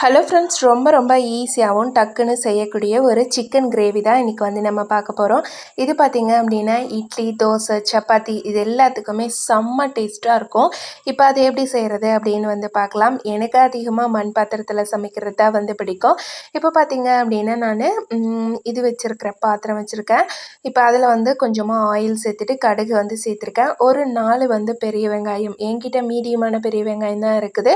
Hello friends ரொம்ப ரொம்ப ஈஸியாகவும் டக்குன்னு செய்யக்கூடிய ஒரு சிக்கன் கிரேவி தான் இன்றைக்கி வந்து நம்ம பார்க்க போகிறோம் இது பார்த்திங்க அப்படின்னா இட்லி தோசை சப்பாத்தி இது எல்லாத்துக்குமே செம்ம டேஸ்ட்டாக இருக்கும். இப்போ அது எப்படி செய்கிறது அப்படின்னு வந்து பார்க்கலாம். எனக்கு அதிகமாக மண் பாத்திரத்தில் சமைக்கிறது தான் வந்து பிடிக்கும். இப்போ பார்த்திங்க அப்படின்னா நான் இது வச்சுருக்கிறேன் பாத்திரம் வச்சுருக்கேன். இப்போ அதில் வந்து கொஞ்சமாக ஆயில் சேர்த்துட்டு கடுகு வந்து சேர்த்துருக்கேன். ஒரு நாலு வந்து பெரிய வெங்காயம். என்கிட்ட மீடியமான பெரிய வெங்காயம் தான் இருக்குது.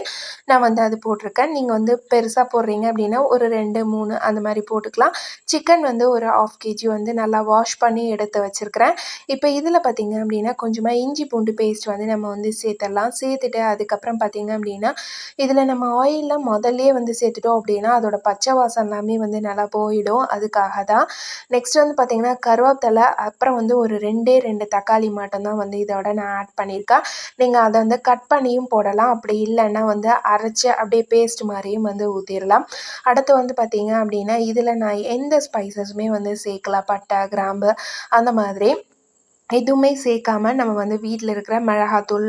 நான் வந்து அது போட்டிருக்கேன். நீங்கள் வந்து பெருசாக போடுறீங்க அப்படின்னா ஒரு ரெண்டு மூணு அந்த மாதிரி போட்டுக்கலாம். சிக்கன் வந்து ஒரு ஆஃப் கேஜி வந்து நல்லா வாஷ் பண்ணி எடுத்து வச்சுருக்கிறேன். இப்போ இதில் பார்த்திங்க அப்படின்னா கொஞ்சமாக இஞ்சி பூண்டு பேஸ்ட் வந்து நம்ம வந்து சேர்த்துடலாம். சேர்த்துட்டு அதுக்கப்புறம் பார்த்திங்க அப்படின்னா இதில் நம்ம ஆயிலில் முதல்லே வந்து சேர்த்துட்டோம் அப்படின்னா அதோட பச்சை வாசம் எல்லாமே வந்து நல்லா போயிடும். அதுக்காக தான். நெக்ஸ்ட் வந்து பார்த்திங்கன்னா கருவேப்பிலை அப்புறம் வந்து ஒரு ரெண்டே ரெண்டு தக்காளி மட்டும்தான் வந்து இதோட நான் ஆட் பண்ணியிருக்கேன். நீங்கள் அதை வந்து கட் பண்ணியும் போடலாம். அப்படி இல்லைன்னா வந்து அரைச்சி அப்படியே பேஸ்ட் மாதிரியும் வந்து வந்து ஊற்றிடலாம் அடுத்து வந்து பார்த்திங்க அப்படின்னா இதில் நான் எந்த ஸ்பைசஸுமே வந்து சேர்க்கல பட்டை கிராம்பு அந்த மாதிரி. எதுவுமே சேர்க்காம நம்ம வந்து வீட்டில் இருக்கிற மிளகாத்தூள்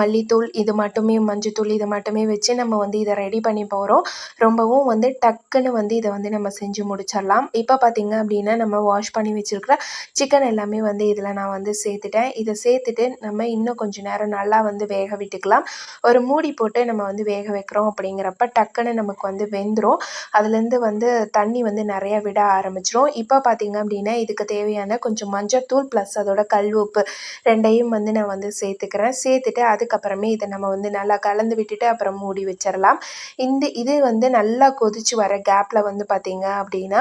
மல்லித்தூள் இது மட்டுமே மஞ்சத்தூள் இது மட்டுமே வச்சு நம்ம வந்து இதை ரெடி பண்ணி போகிறோம் ரொம்பவும் வந்து டக்குன்னு வந்து இதை வந்து நம்ம செஞ்சு முடிச்சிடலாம். இப்போ பார்த்திங்க அப்படின்னா நம்ம வாஷ் பண்ணி வச்சுருக்கிற சிக்கன் எல்லாமே வந்து இதில் நான் வந்து சேர்த்துட்டேன். இதை சேர்த்துட்டு நம்ம இன்னும் கொஞ்சம் நேரம் நல்லா வந்து வேக விட்டுக்கலாம். ஒரு மூடி போட்டு நம்ம வந்து வேக வைக்கிறோம் அப்படிங்கிறப்ப டக்குன்னு நமக்கு வந்து வெந்துடும் அதுலேருந்து வந்து தண்ணி வந்து நிறையா விட ஆரம்பிச்சிடும் இப்போ பார்த்திங்க அப்படின்னா இதுக்கு தேவையான கொஞ்சம் மஞ்சத்தூள் ப்ளஸ் அதோட கல் உப்பு ரெண்டையும் வந்து நான் வந்து சேர்த்துக்கிறேன். சேர்த்துட்டு அதுக்கப்புறமே இதை நம்ம வந்து நல்லா கலந்து விட்டுட்டு அப்புறம் மூடி வச்சிடலாம் இந்த இது வந்து நல்லா கொதிச்சு வர கேப்பில் வந்து பார்த்திங்க அப்படின்னா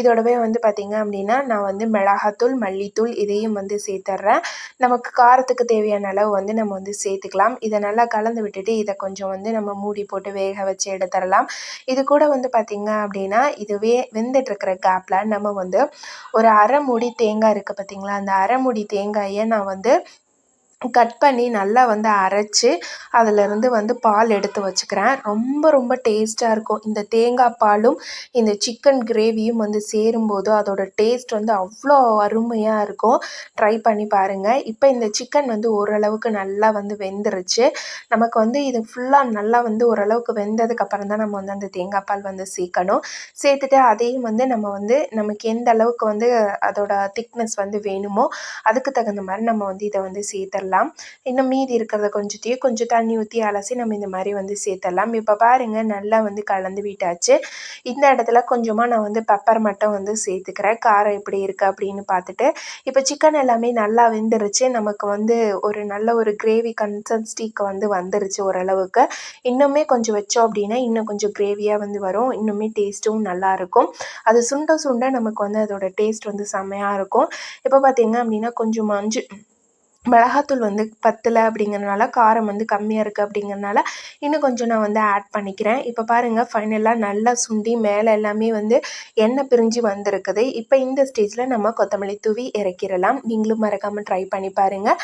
இதோடவே வந்து பார்த்திங்க அப்படின்னா நான் வந்து மிளகாத்தூள் மல்லித்தூள் இதையும் வந்து சேர்த்துட்றேன் நமக்கு காரத்துக்கு தேவையான அளவு வந்து நம்ம வந்து சேர்த்துக்கலாம். இதை நல்லா கலந்து விட்டுட்டு இதை கொஞ்சம் வந்து நம்ம மூடி போட்டு வேக வச்சு எடுத்துடலாம் இது கூட வந்து பார்த்திங்க அப்படின்னா இது வே வெந்துட்டுருக்கிற கேப்பில் நம்ம வந்து ஒரு அரை மூடி தேங்காய் இருக்குது பார்த்திங்களா அந்த அரை மூடி தேங்காயை நான் வந்து கட் பண்ணி நல்லா வந்து அரைச்சி அதிலருந்து வந்து பால் எடுத்து வச்சுக்கிறேன். ரொம்ப ரொம்ப டேஸ்ட்டாக இருக்கும். இந்த தேங்காய் பாலும் இந்த சிக்கன் கிரேவியும் வந்து சேரும்போது அதோட டேஸ்ட் வந்து அவ்வளோ அருமையாக இருக்கும். ட்ரை பண்ணி பாருங்கள் இப்போ இந்த சிக்கன் வந்து ஓரளவுக்கு நல்லா வந்து வெந்துருச்சு. நமக்கு வந்து இது ஃபுல்லாக நல்லா வந்து ஓரளவுக்கு வெந்ததுக்கப்புறம் தான் நம்ம வந்து அந்த தேங்காய் பால் வந்து சேர்க்கணும். சேர்த்துட்டு அதையும் வந்து நம்ம வந்து நமக்கு எந்த அளவுக்கு வந்து அதோட திக்னஸ் வந்து வேணுமோ அதுக்கு தகுந்த மாதிரி நம்ம வந்து இதை வந்து சேர்த்துடலாம். சேர்த்துடலாம். இன்னும் மீதி இருக்கிறத கொஞ்சத்தையும் கொஞ்சம் தண்ணி ஊற்றி அலசி நம்ம இந்த மாதிரி வந்து சேர்த்துடலாம். இப்போ பாருங்கள் நல்லா வந்து கலந்து விட்டாச்சு. இந்த இடத்துல கொஞ்சமாக நான் வந்து பெப்பர் மட்டும் வந்து சேர்த்துக்கிறேன். காரம் எப்படி இருக்குது அப்படின்னு பார்த்துட்டு. இப்போ சிக்கன் எல்லாமே நல்லா வெந்துருச்சு. நமக்கு வந்து ஒரு நல்ல ஒரு கிரேவி கன்சன்ஸ்டிக்கு வந்து வந்துருச்சு ஓரளவுக்கு. இன்னுமே கொஞ்சம் வச்சோம் அப்படின்னா இன்னும் கொஞ்சம் கிரேவியாக வந்து வரும். இன்னுமே டேஸ்ட்டும் நல்லாயிருக்கும் அது சுண்ட சுண்ட நமக்கு வந்து அதோட டேஸ்ட் வந்து செம்மையாக இருக்கும். இப்போ பார்த்திங்க அப்படின்னா கொஞ்சம் மஞ்சள் மிளகாத்தூள் வந்து பத்தலை அப்படிங்கிறனால காரம் வந்து கம்மியாக இருக்குது அப்படிங்கிறனால இன்னும் கொஞ்சம் நான் வந்து ஆட் பண்ணிக்கிறேன். இப்போ பாருங்கள் ஃபைனலாக நல்லா சுண்டி மேலே எல்லாமே வந்து எண்ணெய் பிரிஞ்சு வந்திருக்குது. இப்போ இந்த ஸ்டேஜில் நம்ம கொத்தமல்லி தூவி இறக்கிடலாம். நீங்களும் மறக்காமல் ட்ரை பண்ணி பாருங்கள்